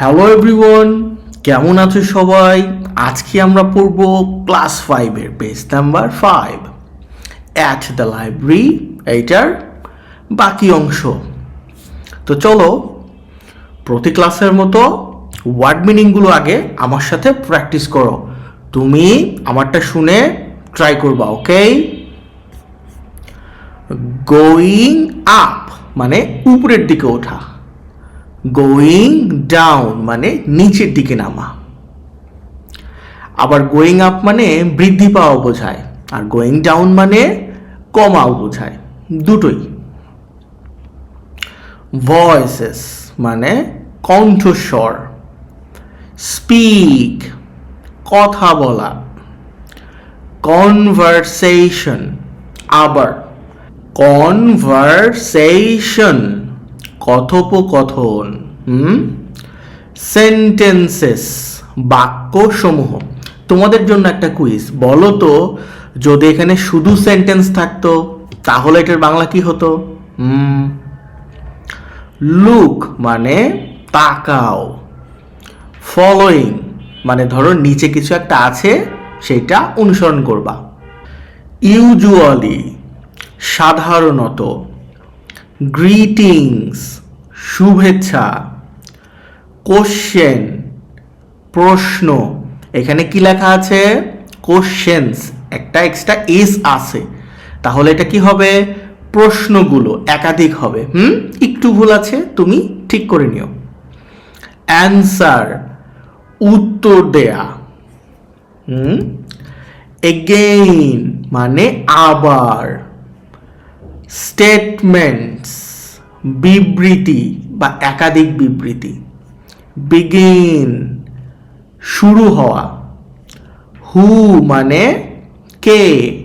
Hello everyone কেমন আছো সবাই? আজকে আমরা পড়ব ক্লাস ফাইভের page number five at the library এইটার বাকি অংশ। তো চলো, প্রতি ক্লাসের মতো ওয়ার্ড মিনিংগুলো আগে আমার সাথে প্র্যাকটিস করো। তুমি আমারটা শুনে ট্রাই করবা ওকে গোয়িং আপ মানে উপরের দিকে ওঠা। গোয়িং ডাউন মানে নিচের দিকে নামা। আবার গোয়িং আপ মানে বৃদ্ধি পাওয়া বোঝায়, আর গোয়িং ডাউন মানে কমাও বোঝায়, দুটোই। ভয়েসেস মানে কণ্ঠস্বর স্পিক কথা বলা কনভারসেশন আবার কনভারসেশন কথোপকথন, হুম? সেন্টেন্সেস বাক্যসমূহ। তোমাদের জন্য একটা কুইজ বলো তো, যদি এখানে শুধু সেন্টেন্স থাকতো, তাহলে এটার বাংলা কি হতো? হুম? লুক মানে তাকাও। ফলোয়িং মানে ধরো নিচে কিছু একটা আছে, সেটা অনুসরণ করবা। ইউজুয়ালি সাধারণত গ্রিটিংস শুভেচ্ছা কোশ্চেন প্রশ্ন। এখানে কি লেখা আছে? কোশ্চেন্স একটা এক্সট্রা এস আছে। তাহলে এটা কি হবে? প্রশ্নগুলো একাধিক হবে। হুম? একটু ভুল আছে, তুমি ঠিক করে নিও। অ্যান্সার উত্তর দেয়া। হুম? এগেইন মানে আবার। স্টেটমেন্টস বিবৃতি বা একাধিক বিবৃতি। বিগিন শুরু হওয়া। হু মানে কে?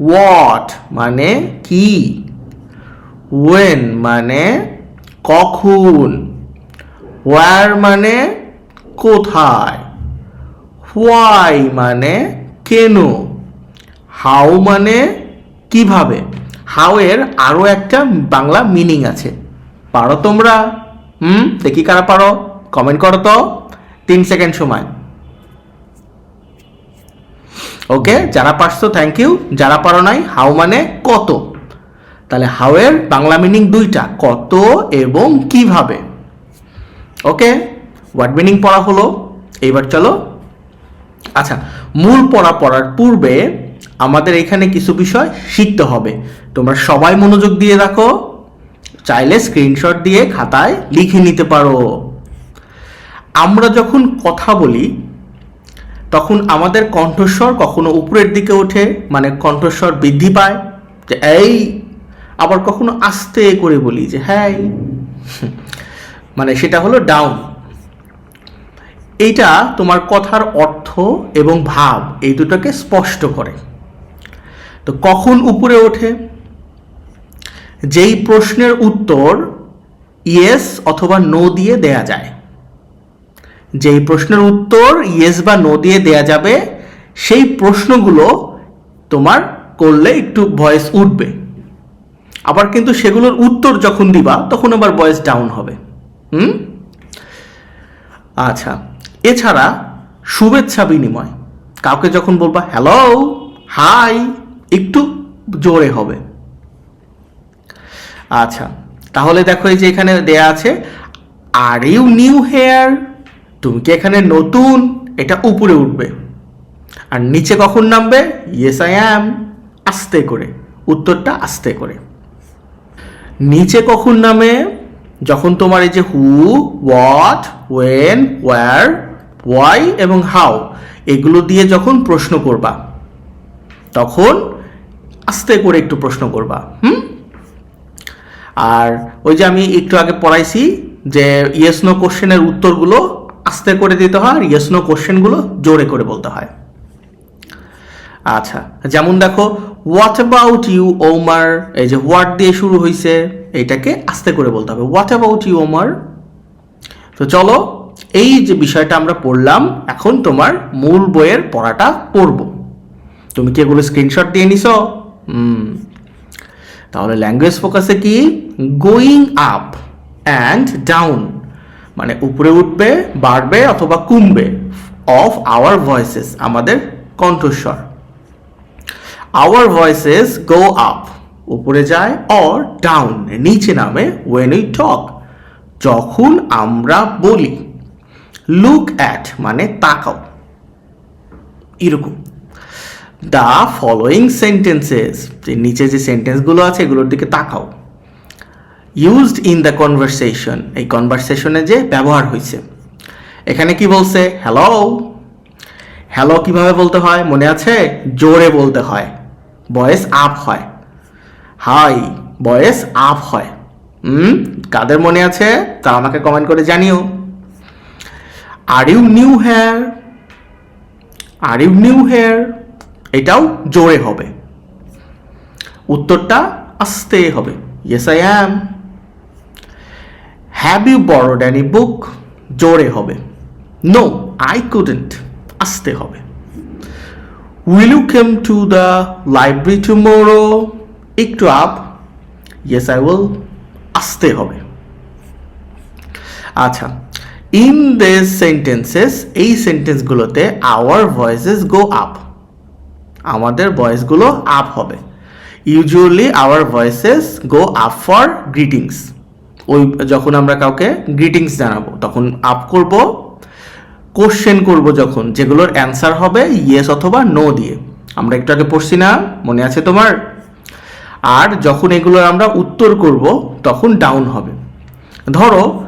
হোয়াট মানে কি? ওয়েন মানে কখন? ওয়ার মানে কোথায়? হোয়াই মানে কেন? হাউ মানে কীভাবে? হাউ এর আরও একটা বাংলা মিনিং আছে। পারো তোমরা? হুম? দেখি কারা পারো? কমেন্ট করো তো। তিন সেকেন্ড সময়। ওকে যারা পারছ থ্যাংক ইউ যারা পারো নাই হাউ মানে কত? তাহলে হাউ এর বাংলা মিনিং দুইটা, কত এবং কীভাবে? ওকে ওয়ার্ড মিনিং পড়া হলো? এইবার চলো। আচ্ছা মূল পড়া পড়ার পূর্বে আমাদের এখানে কিছু বিষয় শিখতে হবে। তোমরা সবাই মনোযোগ দিয়ে রাখো, চাইলে স্ক্রিনশট দিয়ে খাতায় লিখে নিতে পারো। আমরা যখন কথা বলি, তখন আমাদের কণ্ঠস্বর কখনো উপরের দিকে ওঠে মানে কণ্ঠস্বর বৃদ্ধি পায়, যে এই, আবার কখনো আস্তে করে বলি যে হ্যাঁ মানে সেটা হলো ডাউন এইটা তোমার কথার অর্থ এবং ভাব, এই দুটোকে স্পষ্ট করে। তো কখন উপরে ওঠে? যেই প্রশ্নের উত্তর ইয়েস অথবা নো দিয়ে দেয়া যায়। যেই প্রশ্নের উত্তর ইয়েস বা নো দিয়ে দেয়া যাবে, সেই প্রশ্নগুলো তোমার করলে একটু ভয়েস উঠবে। আবার কিন্তু সেগুলোর উত্তর যখন দিবা, তখন আবার ভয়েস ডাউন হবে। হুম? আচ্ছা এছাড়া শুভেচ্ছা বিনিময়। কাউকে যখন বলবা, হ্যালো, হাই, একটু জোরে হবে। আচ্ছা তাহলে দেখো এই যে এখানে দেয়া আছে আর ইউ নিউ হেয়ার তুমি কি এখানে নতুন? এটা উপরে উঠবে। আর নিচে কখন নামবে? ইয়েস আই অ্যাম আস্তে করে, উত্তরটা আস্তে করে। নিচে কখন নামে? যখন তোমার এই যে who what when where why এবং হাউ এগুলো দিয়ে যখন প্রশ্ন করবা, তখন আস্তে করে একটু প্রশ্ন করবা। হুম? আর ওই যে আমি একটু আগে পড়াইছি যে ইয়েস নো কোশ্চেনের উত্তরগুলো আস্তে করে দিতে হয় আর ইয়েস নো কোশ্চেনগুলো জোরে করে বলতে হয়। আচ্ছা যেমন দেখো হোয়াট অ্যাবাউট ইউ ওমার এই যে হোয়াট দিয়ে শুরু হয়েছে এটাকে আস্তে করে বলতে হবে। হোয়াট অ্যাবাউট ইউ ওমার তো চলো, এই যে বিষয়টা আমরা পড়লাম, এখন তোমার মূল বইয়ের পড়াটা পড়ব। তুমি কি এগুলো স্ক্রিনশট দিয়ে নিছো? হুম। তাহলে ল্যাঙ্গুয়েজ ফোকাসে কি? গোয়িং আপ অ্যান্ড ডাউন মানে উপরে উঠবে, বাড়বে অথবা কমবে অফ আওয়ার ভয়েসেস আমাদের কণ্ঠস্বর। আওয়ার ভয়েসেস গো আপ উপরে যায় অর ডাউন নিচে নামে ওয়েন উই টক যখন আমরা বলি। লুক অ্যাট মানে তাকাও। এরকম। দ্য ফলোয়িং সেন্টেন্সেস যে নিচে যে সেন্টেন্সগুলো আছে, এগুলোর দিকে তাকাও। ইউজড ইন দ্য কনভারসেশন এই কনভারসেশনে যে ব্যবহার হয়েছে এখানে কি বলছে? হ্যালো হ্যালো কীভাবে বলতে হয়? মনে আছে? জোরে বলতে হয়। বয়েস আপ হয়। হাই বয়েস আপ হয়। হুম? কাদের মনে আছে? তা আমাকে কমেন্ট করে জানিও। Are you new here are you new here এটাও জোরে হবে। উত্তরটা আস্তে হবে। Yes I am have you borrowed any book জোরে হবে। নো আই কুডেন্ট আসতে হবে। Will you came to the library tomorrow একটু আপ ইয়েস আই উইল আসতে হবে। আচ্ছা ইন দিস সেন্টেন্সেস এই সেন্টেন্সগুলোতে আওয়ার ভয়েসেস গো আপ আমাদের ভয়েসগুলো আপ হবে। Usually our voices go up for greetings ওই যখন আমরা কাউকে গ্রিটিংস জানাব, তখন আপ করব কোশ্চেন করব যখন, যেগুলোর অ্যান্সার হবে ইয়েস অথবা নো দিয়ে। আমরা একটু আগে পড়ছি না, মনে আছে তোমার? আর যখন এগুলোর আমরা উত্তর করব, তখন ডাউন হবে। ধরো,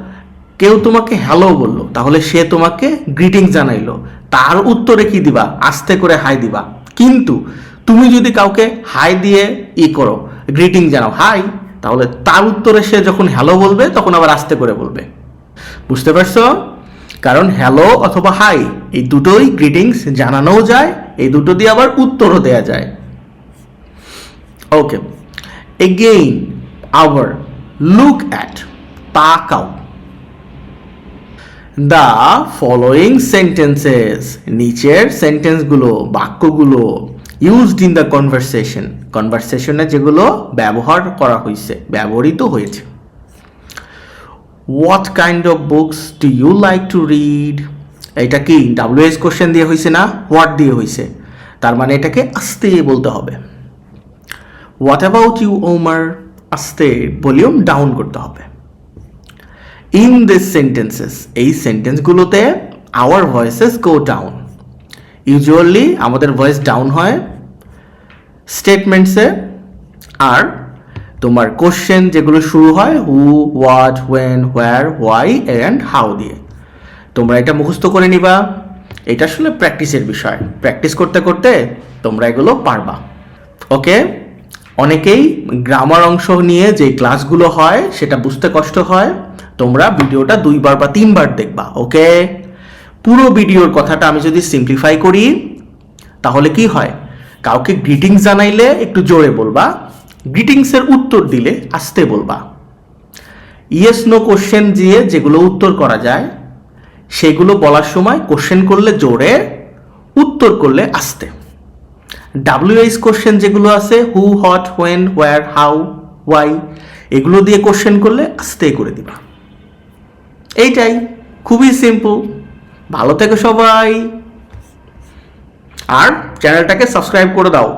কেউ তোমাকে হ্যালো বলল, তাহলে সে তোমাকে গ্রিটিংস জানাইলো। তার উত্তরে কি দিবা? আস্তে করে হাই দিবা। কিন্তু তুমি যদি কাউকে হাই দিয়ে ই করো গ্রিটিং জানাও হাই তাহলে তার উত্তরে সে যখন হ্যালো বলবে, তখন আবার আস্তে করে বলবে। বুঝতে পারছ? কারণ হ্যালো অথবা হাই এই দুটোই গ্রিটিংস জানানোও যায়, এই দুটো দিয়ে আবার উত্তরও দেয়া যায়। Okay again our look at তাকাও। দ্য ফলোয়িং সেন্টেন্সেস নিচের সেন্টেন্সগুলো বাক্যগুলো ইউজড ইন দ্য কনভারসেশন কনভারসেশনে যেগুলো ব্যবহার করা হয়েছে ব্যবহৃত হয়েছে। What kind of books do you like to read এটা কি ডাব্লিউএস কোশ্চেন দিয়ে হয়েছে না হোয়াট দিয়ে হয়েছে তার মানে এটাকে আস্তে বলতে হবে। হোয়াট অ্যাবাউট ইউ ওমার আস্তে ভলিউম ডাউন করতে হবে। ইন দিস সেন্টেন্সেস এই সেন্টেন্সগুলোতে our voices go down usually আমাদের ভয়েস ডাউন হয়। স্টেটমেন্টসে আর তোমার কোশ্চেন যেগুলো শুরু হয় who what when where why and how দিয়ে। তোমরা এটা মুখস্থ করে নিবা। এটা আসলে প্র্যাকটিসের বিষয়। প্র্যাকটিস করতে করতে তোমরা এগুলো পারবা। ওকে অনেকেই গ্রামার অংশ নিয়ে যে ক্লাসগুলো হয়, সেটা বুঝতে কষ্ট হয়। তোমরা ভিডিওটা দুইবার বা তিনবার দেখবা, ওকে? পুরো ভিডিওর কথাটা আমি যদি সিম্পলিফাই করি, তাহলে কি হয়? কাউকে গ্রিটিংস জানাইলে একটু জোরে বলবা গ্রিটিংসের উত্তর দিলে আস্তে বলবা। ইয়েস নো কোশ্চেন দিয়ে যেগুলো উত্তর করা যায়, সেগুলো বলার সময় কোশ্চেন করলে জোরে, উত্তর করলে আস্তে। ডাব্লিউএইচ কোশ্চেন যেগুলো আছে who what when where how why এগুলো দিয়ে কোশ্চেন করলে আস্তে করে দিবা। এইটাই খুবই সিম্পল ভালো থেকো সবাই। আর চ্যানেলটাকে সাবস্ক্রাইব করে দাও।